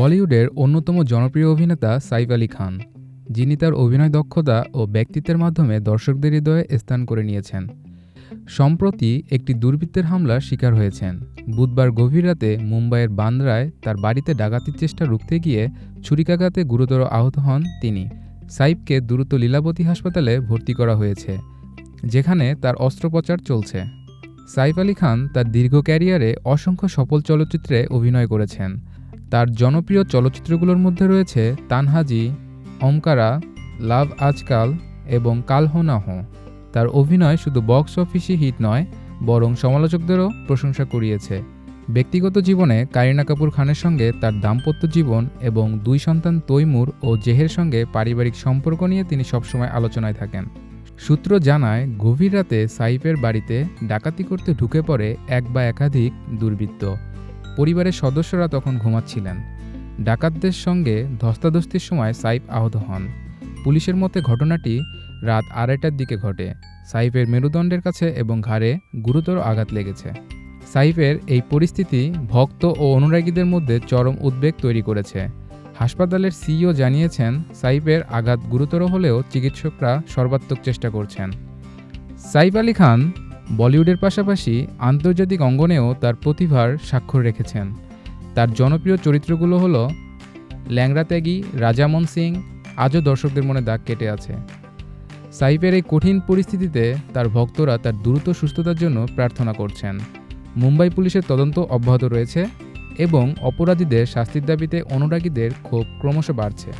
বলিউডের অন্যতম জনপ্রিয় অভিনেতা সাইফ আলী খান, যিনি তার অভিনয় দক্ষতা ও ব্যক্তিত্বের মাধ্যমে দর্শকদের হৃদয়ে স্থান করে নিয়েছেন। সম্প্রতি একটি দুর্বৃত্তের হামলার শিকার হয়েছেন। বুধবার গভীর রাতে মুম্বাইয়ের বান্দ্রায় তার বাড়িতে ডাকাতির চেষ্টা রুখতে গিয়ে ছুরিকাঘাতে গুরুতর আহত হন তিনি। সাইফকে দ্রুত লীলাবতী হাসপাতালে ভর্তি করা হয়েছে, যেখানে তার অস্ত্রোপচার চলছে। সাইফ আলী খান তার দীর্ঘ ক্যারিয়ারে অসংখ্য সফল চলচ্চিত্রে অভিনয় করেছেন। তার জনপ্রিয় চলচ্চিত্রগুলোর মধ্যে রয়েছে তানহাজি অমকারা লাভ আজকাল এবং কাল হো না হো। তার অভিনয় শুধু বক্স অফিসে হিট নয়, বরং সমালোচকদেরও প্রশংসা কুড়িয়েছে। ব্যক্তিগত জীবনে কারিনা কাপুর খানের সঙ্গে তার দাম্পত্য জীবন এবং দুই সন্তান তৈমুর ও জেহের সঙ্গে পারিবারিক সম্পর্ক নিয়ে তিনি সবসময় আলোচনায় থাকেন। সূত্র জানায়, গভীর রাতে সাইফের বাড়িতে ডাকাতি করতে ঢুকে পড়ে এক বা একাধিক দুর্বৃত্ত। পরিবারের সদস্যরা তখন ঘুমাচ্ছিলেন। ডাকাতদের সঙ্গে ধস্তাধস্তির সময় সাইফ আহত হন। পুলিশের মতে ঘটনাটি রাত আড়াইটার দিকে ঘটে। সাইফের মেরুদণ্ডের কাছে এবং ঘাড়ে গুরুতর আঘাত লেগেছে। সাইফের এই পরিস্থিতি ভক্ত ও অনুরাগীদের মধ্যে চরম উদ্বেগ তৈরি করেছে। হাসপাতালের সিইও জানিয়েছেন, সাইফের আঘাত গুরুতর হলেও চিকিৎসকরা সর্বাত্মক চেষ্টা করছেন। সাইফ আলী খান বলিউডের পাশাপাশি আন্তর্জাতিক অঙ্গনেও তার প্রতিভার স্বাক্ষর রেখেছেন। তার জনপ্রিয় চরিত্রগুলো হলো ল্যাংড়া ত্যাগী রাজামন সিং, আজও দর্শকদের মনে দাগ কেটে আছে। সাইফের এই কঠিন পরিস্থিতিতে তার ভক্তরা তার দ্রুত সুস্থতার জন্য প্রার্থনা করছেন। মুম্বাই পুলিশের তদন্ত অব্যাহত রয়েছে এবং অপরাধীদের শাস্তির দাবিতে অনুরাগীদের ক্ষোভ ক্রমশ বাড়ছে।